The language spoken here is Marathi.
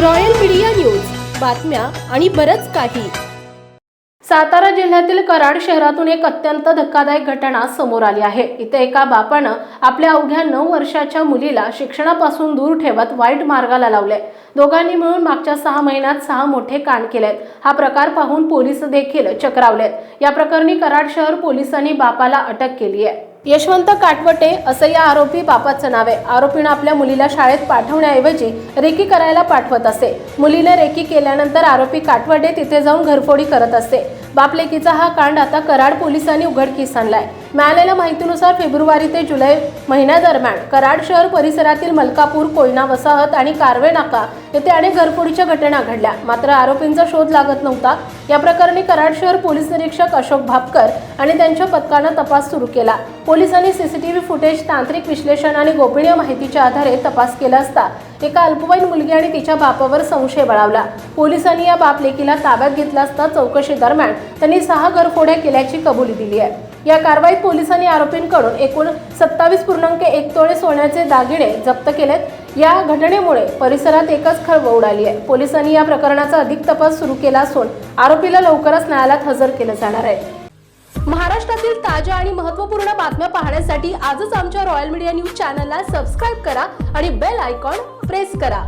Royal media news. बातम्या आणि बरंच काही. सातारा जिल्ह्यातील कराड शहरातून एक अत्यंत धक्कादायक घटना समोर आली आहे. इथे एका बापानं आपल्या अवघ्या नऊ वर्षाच्या मुलीला शिक्षणापासून दूर ठेवत वाईट मार्गाला लावले. दोघांनी मिळून मागच्या सहा महिन्यात सहा मोठे कांड केलेत. हा प्रकार पाहून पोलीस देखील चक्रावलेत. या प्रकरणी कराड शहर पोलिसांनी बापाला अटक केली आहे यशवंत काटवटे असं या आरोपी बापाचं नाव आहे. आरोपीनं आपल्या मुलीला शाळेत पाठवण्याऐवजी रेकी करायला पाठवत असे. मुलीने रेकी केल्यानंतर आरोपी काटवटे तिथे जाऊन घरफोडी करत असते बापलेकीचा हा कांड आता कराड पोलिसांनी उघडकीस आणलाय. मिळालेल्या माहितीनुसार फेब्रुवारी ते जुलै महिन्यादरम्यान कराड शहर परिसरातील मलकापूर कोयना वसाहत आणि कारवे नाका येथे अनेक घरफोडीच्या घटना घडल्या. मात्र आरोपींचा शोध लागत नव्हता. या प्रकरणी कराड शहर पोलीस निरीक्षक अशोक भापकर आणि त्यांच्या पथकानं तपास सुरू केला. पोलिसांनी सीसीटीव्ही फुटेज तांत्रिक विश्लेषण आणि गोपनीय माहितीच्या आधारे तपास केला असता एका अल्पवयीन मुलगी आणि तिच्या बापावर संशय बळावला. पोलिसांनी या बाप लेकीला ताब्यात घेतला असता चौकशी दरम्यान त्यांनी सहा घरफोड्या केल्याची कबुली दिली आहे. या कारवाईत पोलिसांनी आरोपींकडून एकूण सत्तावीस पूर्णांक एक तोळे सोन्याचे दागिने जप्त केलेत. या घटनेमुळे परिसरात एकच खळबळ उडाली आहे. पोलिसांनी या प्रकरणाचा अधिक तपास सुरू केला असून आरोपीला लवकरच न्यायालयात हजर केलं जाणार आहे. महाराष्ट्रातील ताज्या आणि महत्त्वपूर्ण बातम्या पाहण्यासाठी आजच आमच्या रॉयल मीडिया न्यूज चॅनलला सबस्क्राईब करा आणि बेल आयकॉन प्रेस करा.